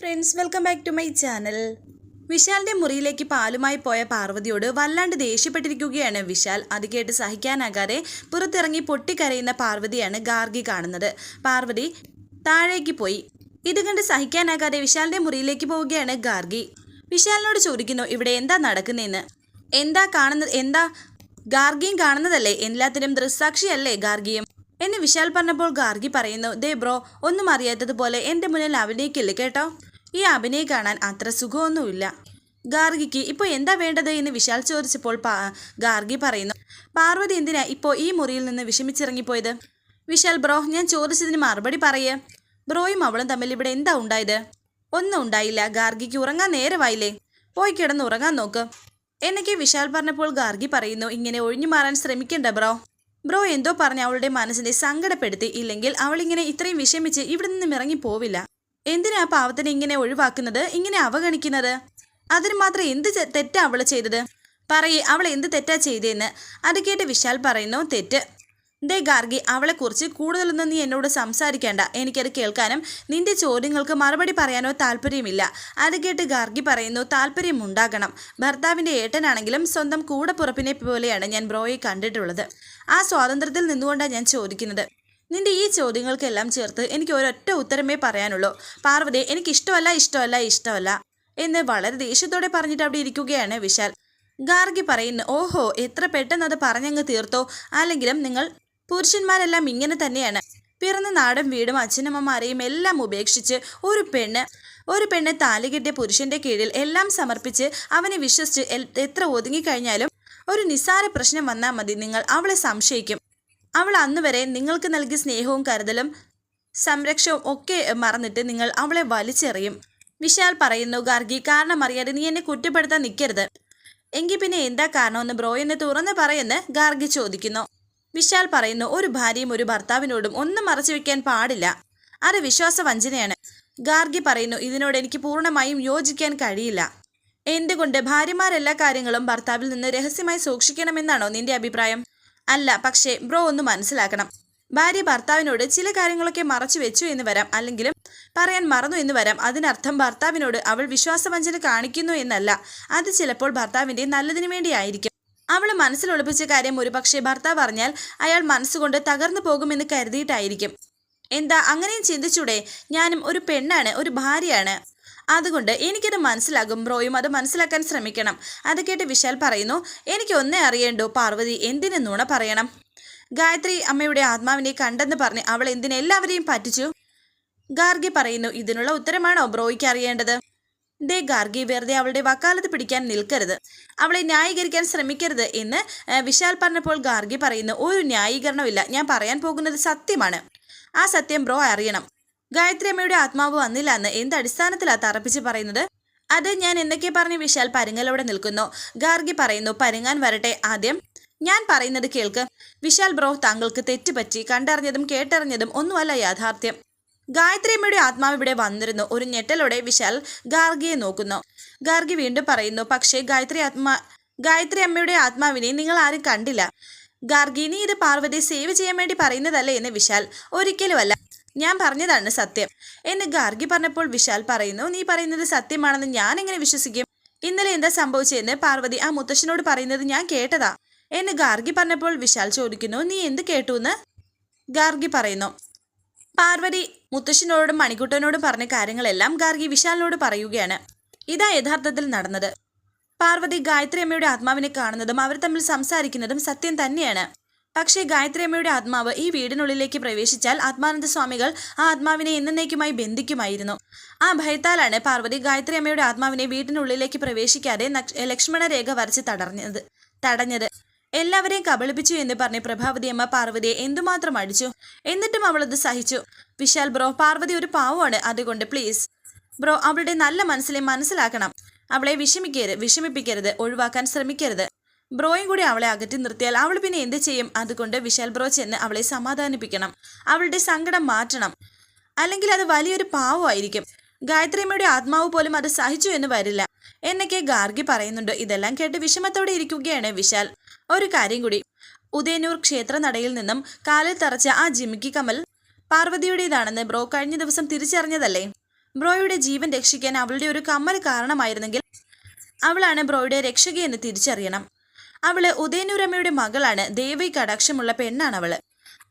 Friends welcome back to my channel. വിശാലിന്റെ മുറിയിലേക്ക് പാലുമായി പോയ പാർവതിയോട് വല്ലാണ്ട് ദേഷ്യപ്പെട്ടിരിക്കുകയാണ് വിശാൽ. അത് കേട്ട് സഹിക്കാനാകാതെ പുറത്തിറങ്ങി പൊട്ടിക്കരയുന്ന പാർവതിയാണ് ഗാർഗി കാണുന്നത്. പാർവതി താഴേക്ക് പോയി. ഇത് കണ്ട് സഹിക്കാനാകാതെ വിശാലിന്റെ മുറിയിലേക്ക് പോവുകയാണ് ഗാർഗി. വിശാലിനോട് ചോദിക്കുന്നു ഇവിടെ എന്താ നടക്കുന്നതെന്ന് എന്താ കാണുന്നത് എന്താ ഗാർഗിയും കാണുന്നതല്ലേ? എല്ലാത്തിനും ദൃസാക്ഷിയല്ലേ ഗാർഗിയും? എന്ന് വിശാൽ പറഞ്ഞപ്പോൾ ഗാർഗി പറയുന്നു ദേ ബ്രോ ഒന്നും അറിയാത്തതുപോലെ എന്റെ മുന്നിൽ അവിടേക്കില്ല കേട്ടോ. ഈ അഭിനയം കാണാൻ അത്ര സുഖമൊന്നുമില്ല. ഗാർഗിക്ക് ഇപ്പോൾ എന്താ വേണ്ടത് എന്ന് വിശാൽ ചോദിച്ചപ്പോൾ ഗാർഗി പറയുന്നു പാർവതി എന്തിനാ ഇപ്പോൾ ഈ മുറിയിൽ നിന്ന് വിഷമിച്ചിറങ്ങിപ്പോയത്? വിശാൽ ബ്രോ ഞാൻ ചോദിച്ചതിന് മറുപടി പറയേ. ബ്രോയും അവളും തമ്മിൽ ഇവിടെ എന്താ ഉണ്ടായത്? ഒന്നും ഉണ്ടായില്ല. ഗാർഗിക്ക് ഉറങ്ങാൻ നേരമായില്ലേ? പോയി കിടന്ന് ഉറങ്ങാൻ നോക്ക്. എന്നൊക്കെ വിശാൽ പറഞ്ഞപ്പോൾ ഗാർഗി പറയുന്നു ഇങ്ങനെ ഒഴിഞ്ഞു മാറാൻ ശ്രമിക്കണ്ട ബ്രോ. ബ്രോ എന്തോ പറഞ്ഞ് അവളുടെ മനസ്സിനെ സങ്കടപ്പെടുത്തി ഇല്ലെങ്കിൽ അവളിങ്ങനെ ഇത്രയും വിഷമിച്ച് ഇവിടെ നിന്നും ഇറങ്ങി പോവില്ല എന്തിനാ പാവത്തിനെ ഇങ്ങനെ ഒഴിവാക്കുന്നത്? ഇങ്ങനെ അവഗണിക്കുന്നത്? അതിന് മാത്രം എന്ത് തെറ്റാ അവൾ ചെയ്തത്? പറയേ അവൾ എന്ത് തെറ്റാ ചെയ്തതെന്ന് അത് കേട്ട് വിശാൽ പറയുന്നു തെറ്റ്. ദേ ഗാർഗി അവളെക്കുറിച്ച് കൂടുതലൊന്നും നീ എന്നോട് സംസാരിക്കേണ്ട. എനിക്കത് കേൾക്കാനും നിന്റെ ചോദ്യങ്ങൾക്ക് മറുപടി പറയാനോ താല്പര്യമില്ല. അത് കേട്ട് ഗാർഗി പറയുന്നു താല്പര്യമുണ്ടാകണം. ഭർത്താവിന്റെ ഏട്ടനാണെങ്കിലും സ്വന്തം കൂടപ്പുറപ്പിനെ പോലെയാണ് ഞാൻ ബ്രോയെ കണ്ടിട്ടുള്ളത്. ആ സ്വാതന്ത്ര്യത്തിൽ നിന്നുകൊണ്ടാണ് ഞാൻ ചോദിക്കുന്നത്. നിന്റെ ഈ ചോദ്യങ്ങൾക്കെല്ലാം ചേർത്ത് എനിക്ക് ഒരൊറ്റ ഉത്തരമേ പറയാനുള്ളൂ. പാർവതി എനിക്ക് ഇഷ്ടമല്ല ഇഷ്ടമല്ല ഇഷ്ടമല്ല എന്ന് വളരെ ദേഷ്യത്തോടെ പറഞ്ഞിട്ട് അവിടെ ഇരിക്കുകയാണ് വിശാൽ. ഗാർഗി പറയുന്നു ഓഹോ എത്ര പെട്ടെന്ന് അത് പറഞ്ഞങ്ങ് തീർത്തോ? അല്ലെങ്കിലും നിങ്ങൾ പുരുഷന്മാരെല്ലാം ഇങ്ങനെ തന്നെയാണ്. പിറന്ന നാടും വീടും അച്ഛനമ്മമാരെയും എല്ലാം ഉപേക്ഷിച്ച് ഒരു പെണ്ണ് ഒരു പെണ്ണ് താലി കെട്ടിയ പുരുഷന്റെ കീഴിൽ എല്ലാം സമർപ്പിച്ച് അവനെ വിശ്വസിച്ച് എത്ര ഒതുങ്ങിക്കഴിഞ്ഞാലും ഒരു നിസ്സാര പ്രശ്നം വന്നാൽ മതി. നിങ്ങൾ അവളെ സംശയിക്കും. അവൾ അന്ന് വരെ നിങ്ങൾക്ക് നൽകിയ സ്നേഹവും കരുതലും സംരക്ഷവും ഒക്കെ മറന്നിട്ട് നിങ്ങൾ അവളെ വലിച്ചെറിയും. വിശാൽ പറയുന്നു ഗാർഗി കാരണം അറിയാതെ നീ എന്നെ കുറ്റപ്പെടുത്താൻ നിൽക്കരുത് എങ്കിൽ പിന്നെ എന്താ കാരണമെന്ന് ബ്രോ എന്നെ തുറന്ന് പറയെന്ന് ഗാർഗി ചോദിക്കുന്നു. വിശാൽ പറയുന്നു ഒരു ഭാര്യയും ഒരു ഭർത്താവിനോടും ഒന്നും മറച്ചു വെക്കാൻ പാടില്ല. അത് വിശ്വാസ വഞ്ചനയാണ് ഗാർഗി പറയുന്നു ഇതിനോട് എനിക്ക് പൂർണമായും യോജിക്കാൻ കഴിയില്ല. എന്തുകൊണ്ട് ഭാര്യമാരെല്ലാ കാര്യങ്ങളും ഭർത്താവിൽ നിന്ന് രഹസ്യമായി സൂക്ഷിക്കണമെന്നാണോ നിന്റെ അഭിപ്രായം? അല്ല പക്ഷേ ബ്രോ ഒന്ന് മനസ്സിലാക്കണം. ഭാര്യ ഭർത്താവിനോട് ചില കാര്യങ്ങളൊക്കെ മറച്ചു വെച്ചു എന്ന് വരാം. അല്ലെങ്കിലും പറയാൻ മറന്നു എന്ന് വരാം. അതിനർത്ഥം ഭർത്താവിനോട് അവൾ വിശ്വാസവഞ്ചന കാണിക്കുന്നു എന്നല്ല. അത് ചിലപ്പോൾ ഭർത്താവിന്റെ നല്ലതിനു വേണ്ടിയായിരിക്കും. അവൾ മനസ്സിലൊളിപ്പിച്ച കാര്യം ഒരുപക്ഷെ ഭർത്താവ് അറിഞ്ഞാൽ അയാൾ മനസ്സുകൊണ്ട് തകർന്നു പോകുമെന്ന് കരുതിയിട്ടായിരിക്കും. എന്താ അങ്ങനെയും ചിന്തിച്ചൂടെ? ഞാനും ഒരു പെണ്ണാണ് ഒരു ഭാര്യയാണ്. അതുകൊണ്ട് എനിക്കത് മനസ്സിലാകും ബ്രോയും അത് മനസ്സിലാക്കാൻ ശ്രമിക്കണം. അത് കേട്ട് വിശാൽ പറയുന്നു എനിക്ക് ഒന്നേ അറിയേണ്ടോ പാർവതി എന്തിനു നുണ പറയണം? ഗായത്രി അമ്മയുടെ ആത്മാവിനെ കണ്ടെന്ന് പറഞ്ഞ് അവൾ എന്തിനെ എല്ലാവരെയും പറ്റിച്ചു? ഗാർഗി പറയുന്നു ഇതിനുള്ള ഉത്തരമാണോ ബ്രോയ്ക്ക് അറിയേണ്ടത്? ദേ ഗാർഗി വെറുതെ അവളുടെ വക്കാലത്ത് പിടിക്കാൻ നിൽക്കരുത്. അവളെ ന്യായീകരിക്കാൻ ശ്രമിക്കരുത് എന്ന് വിശാൽ പറഞ്ഞപ്പോൾ ഗാർഗി പറയുന്നു ഒരു ന്യായീകരണമില്ല ഞാൻ പറയാൻ പോകുന്നത് സത്യമാണ്. ആ സത്യം ബ്രോ അറിയണം. ഗായത്രി അമ്മയുടെ ആത്മാവ് വന്നില്ല എന്ന് എന്ത് അടിസ്ഥാനത്തിലാണ് തറപ്പിച്ച് പറയുന്നത്? അത് ഞാൻ എന്തൊക്കെ പറഞ്ഞ് വിശാൽ പരുങ്ങലോടെ നിൽക്കുന്നു. ഗാർഗി പറയുന്നു പരുങ്ങാൻ വരട്ടെ ആദ്യം ഞാൻ പറയുന്നത് കേൾക്ക്. വിശാൽ ബ്രോ താങ്കൾക്ക് തെറ്റുപറ്റി കണ്ടറിഞ്ഞതും കേട്ടറിഞ്ഞതും ഒന്നുമല്ല യാഥാർത്ഥ്യം. ഗായത്രി അമ്മയുടെ ആത്മാവ് ഇവിടെ വന്നിരുന്നു. ഒരു ഞെട്ടലോടെ വിശാൽ ഗാർഗിയെ നോക്കുന്നു. ഗാർഗി വീണ്ടും പറയുന്നു പക്ഷേ ഗായത്രി ആത്മാ ഗായത്രി അമ്മയുടെ ആത്മാവിനെ നിങ്ങൾ ആരും കണ്ടില്ല. ഗാർഗിനി ഇത് പാർവതി സേവ് ചെയ്യാൻ വേണ്ടി പറയുന്നതല്ലേ എന്ന് വിശാൽ ഒരിക്കലുമല്ല ഞാൻ പറഞ്ഞതാണ് സത്യം. എന്ന് ഗാർഗി പറഞ്ഞപ്പോൾ വിശാൽ പറയുന്നു നീ പറയുന്നത് സത്യമാണെന്ന് ഞാൻ എങ്ങനെ വിശ്വസിക്കും? ഇന്നലെ എന്താ സംഭവിച്ചതെന്ന് പാർവതി ആ മുത്തശ്ശനോട് പറയുന്നത് ഞാൻ കേട്ടതാ. എന്ന് ഗാർഗി പറഞ്ഞപ്പോൾ വിശാൽ ചോദിക്കുന്നു നീ എന്ത് കേട്ടു എന്ന് ഗാർഗി പറയുന്നു പാർവതി മുത്തശ്ശനോടും മണിക്കുട്ടനോടും പറഞ്ഞ കാര്യങ്ങളെല്ലാം ഗാർഗി വിശാലിനോട് പറയുകയാണ്. ഇതാ യഥാർത്ഥത്തിൽ നടന്നത്. പാർവതി ഗായത്രി അമ്മയുടെ ആത്മാവിനെ കാണുന്നതും അവർ തമ്മിൽ സംസാരിക്കുന്നതും സത്യം തന്നെയാണ്. പക്ഷേ ഗായത്രി അമ്മയുടെ ആത്മാവ് ഈ വീടിനുള്ളിലേക്ക് പ്രവേശിച്ചാൽ ആത്മാനന്ദ സ്വാമികൾ ആ ആത്മാവിനെ എന്നേക്കുമായി ബന്ധിക്കുമായിരുന്നു. ആ ഭയത്താലാണ് പാർവതി ഗായത്രി അമ്മയുടെ ആത്മാവിനെ വീടിനുള്ളിലേക്ക് പ്രവേശിക്കാതെ ലക്ഷ്മണ രേഖ വരച്ച് തടഞ്ഞത് തടഞ്ഞത്. എല്ലാവരെയും കബളിപ്പിച്ചു എന്ന് പറഞ്ഞ് പ്രഭാവതി അമ്മ പാർവതിയെ എന്തുമാത്രം അടിച്ചു? എന്നിട്ടും അവളത് സഹിച്ചു. വിശാൽ ബ്രോ പാർവതി ഒരു പാവമാണ്. അതുകൊണ്ട് പ്ലീസ്. ബ്രോ അവളുടെ നല്ല മനസ്സിലെ മനസ്സിലാക്കണം. അവളെ വിഷമിക്കരുത് വിഷമിപ്പിക്കരുത് ഒഴിവാക്കാൻ ശ്രമിക്കരുത്. ബ്രോയും കൂടി അവളെ അകറ്റി നിർത്തിയാൽ അവൾ പിന്നെ എന്ത് ചെയ്യും? അതുകൊണ്ട് വിശാൽ ബ്രോ ചെന്ന് അവളെ സമാധാനിപ്പിക്കണം. അവളുടെ സങ്കടം മാറ്റണം. അല്ലെങ്കിൽ അത് വലിയൊരു പാവമായിരിക്കും ഗായത്രിയമ്മയുടെ ആത്മാവ് പോലും അത് സഹിച്ചു എന്ന് വരില്ല. എന്നൊക്കെ ഗാർഗി പറയുന്നുണ്ട്. ഇതെല്ലാം കേട്ട് വിഷമത്തോടെ ഇരിക്കുകയാണ് വിശാൽ. ഒരു കാര്യം കൂടി. ഉദയനൂർ ക്ഷേത്ര നടയിൽ നിന്നും കാലിൽ തറച്ച ആ ജിമിക്കി കമൽ പാർവതിയുടേതാണെന്ന് ബ്രോ കഴിഞ്ഞ ദിവസം തിരിച്ചറിഞ്ഞതല്ലേ? ബ്രോയുടെ ജീവൻ രക്ഷിക്കാൻ അവളുടെ ഒരു കമ്മൽ കാരണമായിരുന്നെങ്കിൽ അവളാണ് ബ്രോയുടെ രക്ഷകയെന്ന് തിരിച്ചറിയണം. അവൾ ഉദയനൂരമ്മയുടെ മകളാണ്. ദേവി കടാക്ഷമുള്ള പെണ്ണാണ് അവൾ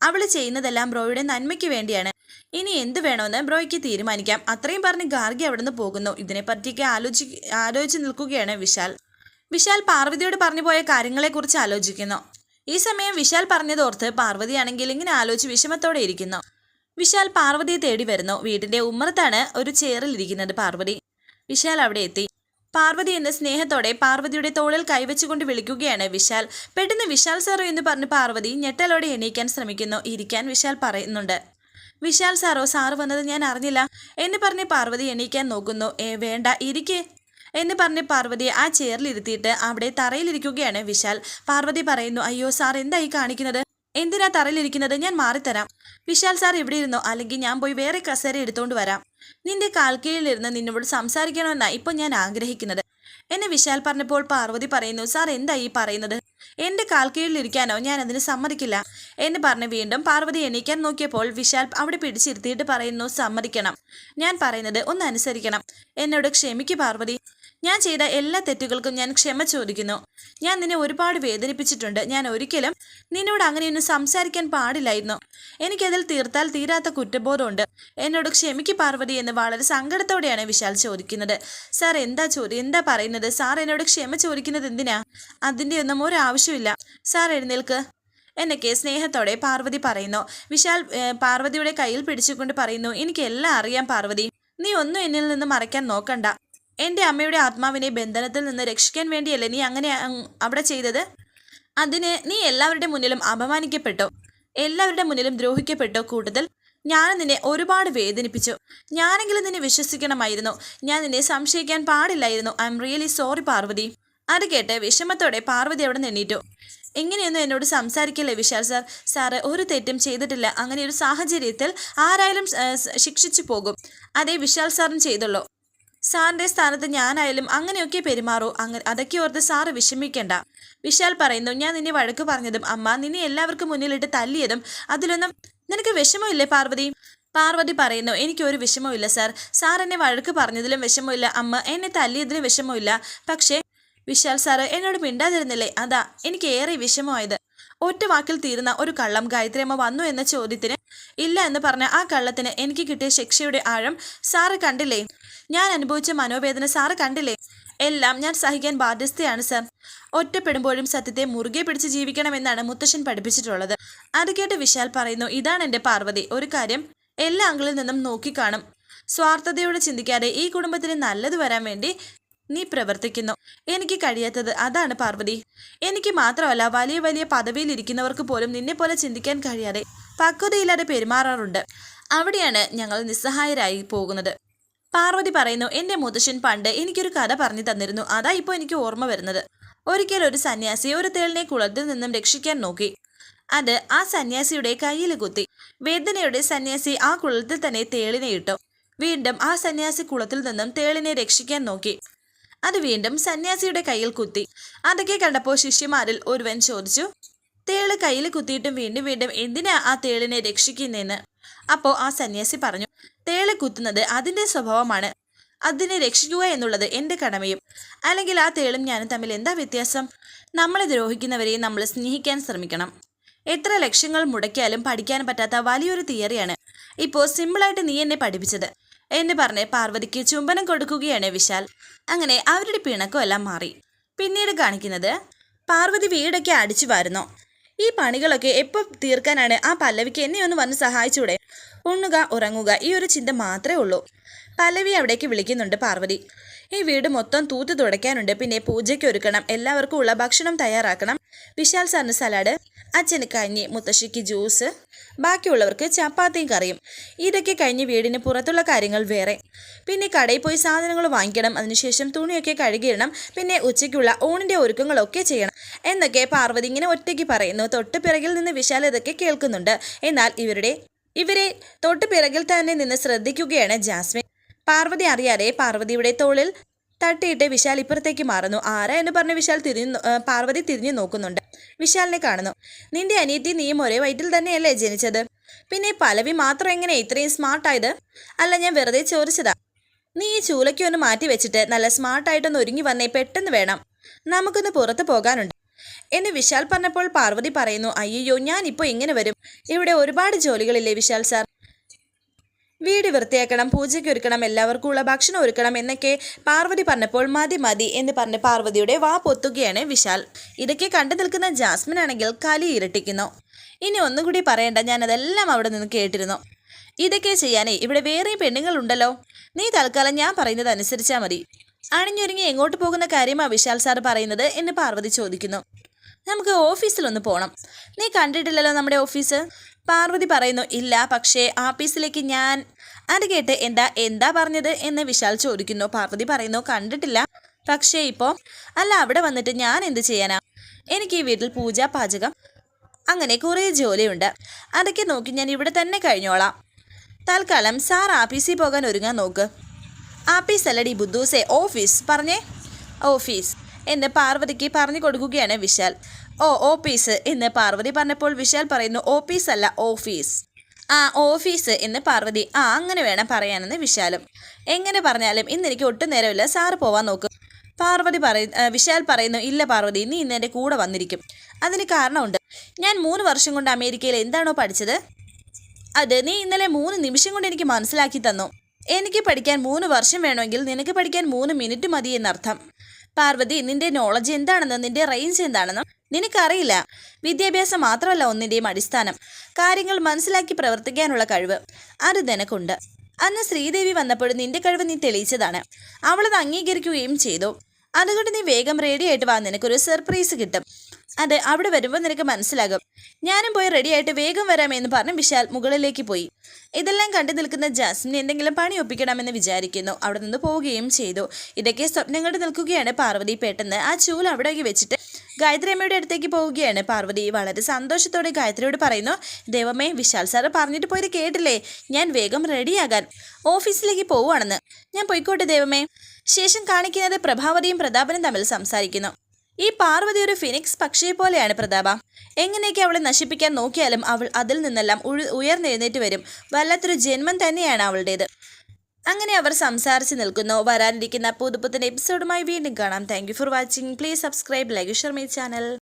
അവൾ ചെയ്യുന്നതെല്ലാം ബ്രോയുടെ നന്മയ്ക്ക് വേണ്ടിയാണ്. ഇനി എന്ത് വേണമെന്ന് ബ്രോയ്ക്ക് തീരുമാനിക്കാം. അത്രയും പറഞ്ഞ് ഗാർഗി അവിടുന്ന് പോകുന്നു. ഇതിനെപ്പറ്റിയൊക്കെ ആലോചി ആലോചിച്ച് നിൽക്കുകയാണ് വിശാൽ. വിശാൽ പാർവതിയോട് പറഞ്ഞു പോയ കാര്യങ്ങളെക്കുറിച്ച് ആലോചിക്കുന്നു. ഈ സമയം വിശാൽ പറഞ്ഞതോർത്ത് പാർവതിയാണെങ്കിൽ ഇങ്ങനെ ആലോചിച്ച് വിഷമത്തോടെ ഇരിക്കുന്നു. വിശാൽ പാർവതിയെ തേടി വരുന്നു. വീടിന്റെ ഉമ്മറത്താണ് ഒരു ചേറിലിരിക്കുന്നത് പാർവതി. വിശാൽ അവിടെ എത്തി. പാർവതി എന്ന സ്നേഹത്തോടെ പാർവതിയുടെ തോളിൽ കൈവച്ചുകൊണ്ട് വിളിക്കുകയാണ് വിശാൽ. പെട്ടെന്ന് വിശാൽ സാറോ എന്ന് പറഞ്ഞ് പാർവതി ഞെട്ടലോടെ എണീക്കാൻ ശ്രമിക്കുന്നു. ഇരിക്കാൻ വിശാൽ പറയുന്നുണ്ട്. വിശാൽ സാറോ സാറ് വന്നത് ഞാൻ അറിഞ്ഞില്ല. എന്ന് പറഞ്ഞ് പാർവതി എണീക്കാൻ നോക്കുന്നു. ഏ വേണ്ട ഇരിക്കേ. എന്ന് പറഞ്ഞ് പാർവതി ആ ചെയറിലിരുത്തിയിട്ട് അവിടെ തറയിലിരിക്കുകയാണ് വിശാൽ. പാർവതി പറയുന്നു അയ്യോ സാർ എന്തായി കാണിക്കുന്നത്? എന്തിനാ തറയിലിരിക്കുന്നത് ഞാൻ മാറിത്തരാം. വിശാൽ സാർ ഇവിടെ ഇരുന്നോ. അല്ലെങ്കിൽ ഞാൻ പോയി വേറെ കസേര എടുത്തുകൊണ്ട് വരാം. നിന്റെ കാൽക്കീഴിലിരുന്ന് നിന്നോട് സംസാരിക്കണമെന്നാണ് ഇപ്പൊ ഞാൻ ആഗ്രഹിക്കുന്നത്. എന്നെ വിശാൽ പറഞ്ഞപ്പോൾ പാർവതി പറയുന്നു സാർ എന്താ ഈ പറയുന്നത്? എന്റെ കാൽക്കീഴിലിരിക്കാനോ ഞാൻ അതിന് സമ്മതിക്കില്ല. എന്ന് പറഞ്ഞ് വീണ്ടും പാർവതി എണീക്കാൻ നോക്കിയപ്പോൾ വിശാൽ അവിടെ പിടിച്ചിരുത്തിയിട്ട് പറയുന്നു സമ്മതിക്കണം. ഞാൻ പറയുന്നത് ഒന്ന് അനുസരിക്കണം. എന്നോട് ക്ഷമിക്ക് പാർവതി. ഞാൻ ചെയ്ത എല്ലാ തെറ്റുകൾക്കും ഞാൻ ക്ഷമ ചോദിക്കുന്നു. ഞാൻ നിന്നെ ഒരുപാട് വേദനിപ്പിച്ചിട്ടുണ്ട്. ഞാൻ ഒരിക്കലും നിന്നോട് അങ്ങനെയൊന്നും സംസാരിക്കാൻ പാടില്ലായിരുന്നു. എനിക്കതിൽ തീർത്താൽ തീരാത്ത കുറ്റബോധമുണ്ട്. എന്നോട് ക്ഷമിക്ക് പാർവതി എന്ന് വളരെ സങ്കടത്തോടെയാണ് വിശാൽ ചോദിക്കുന്നത്. സാർ എന്താ ചോദ്യം എന്താ പറയുന്നത്? സാർ എന്നോട് ക്ഷമ ചോദിക്കുന്നത് എന്തിനാ? അതിന്റെ ഒന്നും ഒരു ആവശ്യമില്ല. സാർ എഴുന്നേൽക്ക്. എന്നൊക്കെ സ്നേഹത്തോടെ പാർവതി പറയുന്നു. വിശാൽ പാർവതിയുടെ കയ്യിൽ പിടിച്ചുകൊണ്ട് പറയുന്നു എനിക്ക് എല്ലാം അറിയാം പാർവതി. നീ ഒന്നും എന്നിൽ നിന്ന് മറയ്ക്കാൻ നോക്കണ്ട. എന്റെ അമ്മയുടെ ആത്മാവിനെ ബന്ധനത്തിൽ നിന്ന് രക്ഷിക്കാൻ വേണ്ടിയല്ലേ നീ അങ്ങനെ അങ് അവിടെ ചെയ്തത്? അതിന് നീ എല്ലാവരുടെ മുന്നിലും അപമാനിക്കപ്പെട്ടോ? എല്ലാവരുടെ മുന്നിലും ദ്രോഹിക്കപ്പെട്ടോ? കൂടുതൽ ഞാൻ നിന്നെ ഒരുപാട് വേദനിപ്പിച്ചു. ഞാനെങ്കിലും നിന്നെ വിശ്വസിക്കണമായിരുന്നു. ഞാൻ നിന്നെ സംശയിക്കാൻ പാടില്ലായിരുന്നു. I'm really sorry Parvathi. അത് കേട്ട് വിഷമത്തോടെ പാർവതി അവിടെ നിന്നീറ്റു ഇങ്ങനെയൊന്നും എന്നോട് സംസാരിക്കല്ലേ വിശാൽ സാർ സാറ് ഒരു തെറ്റും ചെയ്തിട്ടില്ല. അങ്ങനെ ഒരു സാഹചര്യത്തിൽ ആരായാലും ശിക്ഷിച്ചു പോകും. അതേ വിശാൽ സാറും ചെയ്തുള്ളൂ. സാറിന്റെ സ്ഥാനത്ത് ഞാനായാലും അങ്ങനെയൊക്കെ പെരുമാറൂ. അങ്ങനെ അതൊക്കെ ഓർത്ത് സാറ് വിഷമിക്കേണ്ട. വിശാൽ പറയുന്നു ഞാൻ നിന്നെ വഴക്ക് പറഞ്ഞതും അമ്മ നിന്നെ എല്ലാവർക്കും മുന്നിലിട്ട് തല്ലിയതും അതിലൊന്നും നിനക്ക് വിഷമമില്ലേ പാർവതി? പാർവതി പറയുന്നു എനിക്കൊരു വിഷമമില്ല സാർ. സാർ എന്നെ വഴക്ക് പറഞ്ഞതിലും വിഷമമില്ല അമ്മ എന്നെ തല്ലിയതിലും വിഷമമില്ല പക്ഷേ വിശാൽ സാറ് എന്നോട് മിണ്ടാതിരുന്നില്ലേ? അതാ എനിക്ക് ഏറെ വിഷമമായത്. ഒറ്റ വാക്കിൽ തീരുന്ന ഒരു കള്ളം ഗായത്രിയമ്മ വന്നു എന്ന ചോദ്യത്തിന് ഇല്ല എന്ന് പറഞ്ഞ ആ കള്ളത്തിന് എനിക്ക് കിട്ടിയ ശിക്ഷയുടെ ആഴം സാറ് കണ്ടില്ലേ? ഞാൻ അനുഭവിച്ച മനോവേദന സാറ് കണ്ടില്ലേ? എല്ലാം ഞാൻ സഹിക്കാൻ ബാധ്യസ്ഥയാണ് സർ. ഒറ്റപ്പെടുമ്പോഴും സത്യത്തെ മുറുകെ പിടിച്ച് ജീവിക്കണമെന്നാണ് മുത്തശ്ശൻ പഠിപ്പിച്ചിട്ടുള്ളത്. അത് കേട്ട് വിശാൽ പറയുന്നു ഇതാണ് എന്റെ പാർവതി. ഒരു കാര്യം എല്ലാ ആംഗിളിൽ നിന്നും നോക്കിക്കാണും. സ്വാർത്ഥതയോടെ ചിന്തിക്കാതെ ഈ കുടുംബത്തിന് നല്ലത് വരാൻ വേണ്ടി നീ പ്രവർത്തിക്കുന്നു. എനിക്ക് കഴിയാത്തത് അതാണ് പാർവതി. എനിക്ക് മാത്രമല്ല വലിയ വലിയ പദവിയിൽ ഇരിക്കുന്നവർക്ക് പോലും നിന്നെ പോലെ ചിന്തിക്കാൻ കഴിയാതെ പക്വതയില്ലാതെ പെരുമാറാറുണ്ട്. അവിടെയാണ് ഞങ്ങൾ നിസ്സഹായരായി പോകുന്നത്. പാർവതി പറയുന്നു എന്റെ മുത്തശ്ശൻ പണ്ട് എനിക്കൊരു കഥ പറഞ്ഞു തന്നിരുന്നു. അതാ ഇപ്പോൾ എനിക്ക് ഓർമ്മ വരുന്നത്. ഒരിക്കൽ ഒരു സന്യാസി ഒരു തേളിനെ കുളത്തിൽ നിന്നും രക്ഷിക്കാൻ നോക്കി. അത് ആ സന്യാസിയുടെ കയ്യിൽ കുത്തി. വേദനയുടെ സന്യാസി ആ കുളത്തിൽ തന്നെ തേളിനെ ഇട്ടു. വീണ്ടും ആ സന്യാസി കുളത്തിൽ നിന്നും തേളിനെ രക്ഷിക്കാൻ നോക്കി. അത് വീണ്ടും സന്യാസിയുടെ കയ്യിൽ കുത്തി. അതൊക്കെ കണ്ടപ്പോൾ ശിഷ്യന്മാരിൽ ഒരുവൻ ചോദിച്ചു തേൾ കയ്യിൽ കുത്തിയിട്ടും വീണ്ടും വീണ്ടും എന്തിനാ ആ തേളിനെ രക്ഷിക്കുന്നതെന്ന് അപ്പോൾ ആ സന്യാസി പറഞ്ഞു തേൾ കുത്തുന്നത് അതിന്റെ സ്വഭാവമാണ്. അതിനെ രക്ഷിക്കുക എന്നുള്ളത് എന്റെ കടമയും. അല്ലെങ്കിൽ ആ തേളും ഞാനും തമ്മിൽ എന്താ വ്യത്യാസം? നമ്മളെ ദ്രോഹിക്കുന്നവരെയും നമ്മൾ സ്നേഹിക്കാൻ ശ്രമിക്കണം. എത്ര ലക്ഷ്യങ്ങൾ മുടക്കിയാലും പഠിക്കാൻ പറ്റാത്ത വലിയൊരു തിയറിയാണ്. ഇപ്പോൾ സിമ്പിളായിട്ട് നീ എന്നെ പഠിപ്പിച്ചത്. എന്ന് പറഞ്ഞ് പാർവതിക്ക് ചുംബനം കൊടുക്കുകയാണ് വിശാൽ. അങ്ങനെ അവരുടെ പിണക്കം എല്ലാം മാറി. പിന്നീട് കാണിക്കുന്നത് പാർവതി വീടൊക്കെ അടിച്ചു വരുന്നു. ഈ പണികളൊക്കെ എപ്പോൾ തീർക്കാനാണ് ആ പല്ലവിക്ക് എന്നെ ഒന്ന് വന്ന് സഹായിച്ചൂടെ? ഉണ്ണുക ഉറങ്ങുക ഈ ഒരു ചിന്ത മാത്രമേ ഉള്ളൂ. പല്ലവി അവിടേക്ക് വിളിക്കുന്നുണ്ട് പാർവതി. ഈ വീട് മൊത്തം തൂത്ത് തുടയ്ക്കാനുണ്ട്. പിന്നെ പൂജയ്ക്ക് ഒരുക്കണം. എല്ലാവർക്കും ഉള്ള ഭക്ഷണം തയ്യാറാക്കണം. വിശാൽ സാറിന് സലാഡ് അച്ഛന് കഞ്ഞി മുത്തശ്ശിക്ക് ജ്യൂസ് ബാക്കിയുള്ളവർക്ക് ചപ്പാത്തിയും കറിയും. ഇതൊക്കെ കഴിഞ്ഞ് വീടിന് പുറത്തുള്ള കാര്യങ്ങൾ വേറെ. പിന്നെ കടയിൽ പോയി സാധനങ്ങൾ വാങ്ങിക്കണം അതിനുശേഷം തുണിയൊക്കെ കഴുകിയിടണം പിന്നെ ഉച്ചയ്ക്കുള്ള ഊണിന്റെ ഒരുക്കങ്ങളൊക്കെ ചെയ്യണം. എന്നൊക്കെ പാർവതി ഇങ്ങനെ ഒറ്റയ്ക്ക് പറയുന്നു. തൊട്ട് പിറകിൽ നിന്ന് വിശാൽ ഇതൊക്കെ കേൾക്കുന്നുണ്ട്. എന്നാൽ ഇവരുടെ ഇവരെ തൊട്ട് പിറകിൽ തന്നെ നിന്ന് ശ്രദ്ധിക്കുകയാണ് ജാസ്മിൻ. പാർവതി അറിയാതെ പാർവതിയുടെ തോളിൽ തട്ടിയിട്ട് വിശാൽ ഇപ്പുറത്തേക്ക് മാറുന്നു. ആരാ എന്ന് പറഞ്ഞ് വിശാൽ തിരിഞ്ഞു പാർവതി തിരിഞ്ഞു നോക്കുന്നുണ്ട്. വിശാലിനെ കാണുന്നു. നിന്റെ അനിയത്തി നീയും ഒരേ വയറ്റിൽ തന്നെയല്ലേ ജനിച്ചത്? പിന്നെ പലവി മാത്രം എങ്ങനെ ഇത്രയും സ്മാർട്ടായത് അല്ല ഞാൻ വെറുതെ ചോദിച്ചതാ. നീ ഈ ചൂലയ്ക്ക് ഒന്ന് മാറ്റി വെച്ചിട്ട് നല്ല സ്മാർട്ടായിട്ടൊന്ന് ഒരുങ്ങി വന്നേ പെട്ടെന്ന് വേണം. നമുക്കൊന്ന് പുറത്ത് പോകാനുണ്ട്. എന്ന് വിശാൽ പറഞ്ഞപ്പോൾ പാർവതി പറയുന്നു അയ്യോ ഞാൻ ഇപ്പോൾ എങ്ങനെ വരും. ഇവിടെ ഒരുപാട് ജോലികളില്ലേ വിശാൽ സാർ? വീട് വൃത്തിയാക്കണം പൂജയ്ക്ക് ഒരുക്കണം എല്ലാവർക്കും ഉള്ള ഭക്ഷണം ഒരുക്കണം എന്നൊക്കെ പാർവതി പറഞ്ഞപ്പോൾ മതി മതി എന്ന് പറഞ്ഞ് പാർവതിയുടെ വാ പൊത്തുകയാണ് വിശാൽ. ഇതൊക്കെ കണ്ടു നിൽക്കുന്ന ജാസ്മിൻ ആണെങ്കിൽ കലി ഇരട്ടിക്കുന്നു. ഇനി ഒന്നുകൂടി പറയണ്ട ഞാനതെല്ലാം അവിടെ നിന്ന് കേട്ടിരുന്നു. ഇതൊക്കെ ചെയ്യാനേ ഇവിടെ വേറെയും പെണ്ണുങ്ങളുണ്ടല്ലോ. നീ തൽക്കാലം ഞാൻ പറയുന്നത് അനുസരിച്ചാൽ മതി. അണിഞ്ഞൊരുങ്ങി എങ്ങോട്ട് പോകുന്ന കാര്യമാണ് വിശാൽ സാർ പറയുന്നത് എന്ന് പാർവതി ചോദിക്കുന്നു. നമുക്ക് ഓഫീസിലൊന്ന് പോകണം നീ കണ്ടിട്ടില്ലല്ലോ നമ്മുടെ ഓഫീസ്? പാർവതി പറയുന്നു ഇല്ല പക്ഷേ ആപ്പീസിലേക്ക് ഞാൻ അത് കേട്ട് എന്താ എന്താ പറഞ്ഞത്? എന്ന് വിശാൽ ചോദിക്കുന്നു. പാർവതി പറയുന്നു കണ്ടിട്ടില്ല. പക്ഷേ ഇപ്പോൾ അല്ല അവിടെ വന്നിട്ട് ഞാൻ എന്ത് ചെയ്യാനാ? എനിക്ക് ഈ വീട്ടിൽ പൂജ പാചകം അങ്ങനെ കുറേ ജോലിയുണ്ട്. അതൊക്കെ നോക്കി ഞാൻ ഇവിടെ തന്നെ കഴിഞ്ഞോളാം. തൽക്കാലം സാർ ആഫീസിൽ പോകാൻ ഒരുങ്ങാൻ നോക്ക്. ആപ്പീസ് അല്ലടി ബുദ്ധൂസേ ഓഫീസ് പറഞ്ഞേ. ഓഫീസ്. എന്ന് പാർവതിക്ക് പറഞ്ഞു കൊടുക്കുകയാണ് വിശാൽ. ഓ ഓഫീസ് എന്ന് പാർവതി പറഞ്ഞപ്പോൾ വിശാൽ പറയുന്നു ഓഫീസ് അല്ല ഓഫീസ്. ആ ഓഫീസ് എന്ന് പാർവതി ആ അങ്ങനെ വേണം പറയാനെന്ന് വിശാലും. എങ്ങനെ പറഞ്ഞാലും ഇന്ന് എനിക്ക് ഒട്ടും നേരമില്ല സാറ് പോവാൻ നോക്കും. പാർവതി പറയ വിശാൽ പറയുന്നു ഇല്ല പാർവതി നീ ഇന്ന് എന്റെ കൂടെ വന്നിരിക്കും. അതിന് കാരണമുണ്ട്. ഞാൻ മൂന്ന് വർഷം കൊണ്ട് അമേരിക്കയിൽ എന്താണോ പഠിച്ചത്? അത് നീ ഇന്നലെ മൂന്ന് നിമിഷം കൊണ്ട് എനിക്ക് മനസ്സിലാക്കി തന്നു. എനിക്ക് പഠിക്കാൻ മൂന്ന് വർഷം വേണമെങ്കിൽ നിനക്ക് പഠിക്കാൻ മൂന്ന് മിനിറ്റ് മതി എന്നർത്ഥം. പാർവതി നിന്റെ നോളജ് എന്താണെന്നും നിന്റെ റേഞ്ച് എന്താണെന്നും നിനക്കറിയില്ല. വിദ്യാഭ്യാസം മാത്രമല്ല ഒന്നിന്റെയും അടിസ്ഥാനം. കാര്യങ്ങൾ മനസ്സിലാക്കി പ്രവർത്തിക്കാനുള്ള കഴിവ് അത് നിനക്കുണ്ട്. അന്ന് ശ്രീദേവി വന്നപ്പോൾ നിന്റെ കഴിവ് നീ തെളിയിച്ചതാണ്. അവളത് അംഗീകരിക്കുകയും ചെയ്തു. അതുകൊണ്ട് നീ വേഗം റെഡിയായിട്ട് വാ. നിനക്കൊരു സർപ്രൈസ് കിട്ടും. അത് അവിടെ വരുമ്പോൾ നിനക്ക് മനസ്സിലാകും. ഞാനും പോയി റെഡിയായിട്ട് വേഗം വരാമെന്ന് പറഞ്ഞ് വിശാൽ മുകളിലേക്ക് പോയി. ഇതെല്ലാം കണ്ടു നിൽക്കുന്ന ജാസ്മിൻ എന്തെങ്കിലും പണി ഒപ്പിക്കണമെന്ന് വിചാരിക്കുന്നു. അവിടെ നിന്ന് പോവുകയും ചെയ്തു. ഇതൊക്കെ സ്വപ്നം നിൽക്കുകയാണ് പാർവതി. പെട്ടെന്ന് ആ ചൂൽ അവിടെ വെച്ചിട്ട് ഗായത്രി അമ്മയുടെ അടുത്തേക്ക് പോവുകയാണ്. പാർവതി വളരെ സന്തോഷത്തോടെ ഗായത്രിയോട് പറയുന്നു ദൈവമേ വിശാൽ സാറ് പറഞ്ഞിട്ട് പോയത് കേട്ടില്ലേ? ഞാൻ വേഗം റെഡിയാകാൻ ഓഫീസിലേക്ക് പോവുകയാണെന്ന്. ഞാൻ പോയിക്കോട്ടെ ദൈവമേ. ശേഷം കാണിക്കുന്നത് പ്രഭാവതിയും പ്രതാപനും തമ്മിൽ സംസാരിക്കുന്നു. ഈ പാർവതി ഒരു ഫിനിക്സ് പക്ഷിയെ പോലെയാണ് പ്രതാപ. എങ്ങനെയൊക്കെ അവളെ നശിപ്പിക്കാൻ നോക്കിയാലും അവൾ അതിൽ നിന്നെല്ലാം ഉഴു ഉയർന്നെഴുന്നേറ്റ് വരും. വല്ലാത്തൊരു ജന്മം തന്നെയാണ് അവളുടേത്. അങ്ങനെ അവർ സംസാരിച്ച് നിൽക്കുന്നു. വരാനിരിക്കുന്ന പുതുപുത്തൻ എപ്പിസോഡുമായി വീണ്ടും കാണാം. Thank for watching please subscribe like Sharmi channel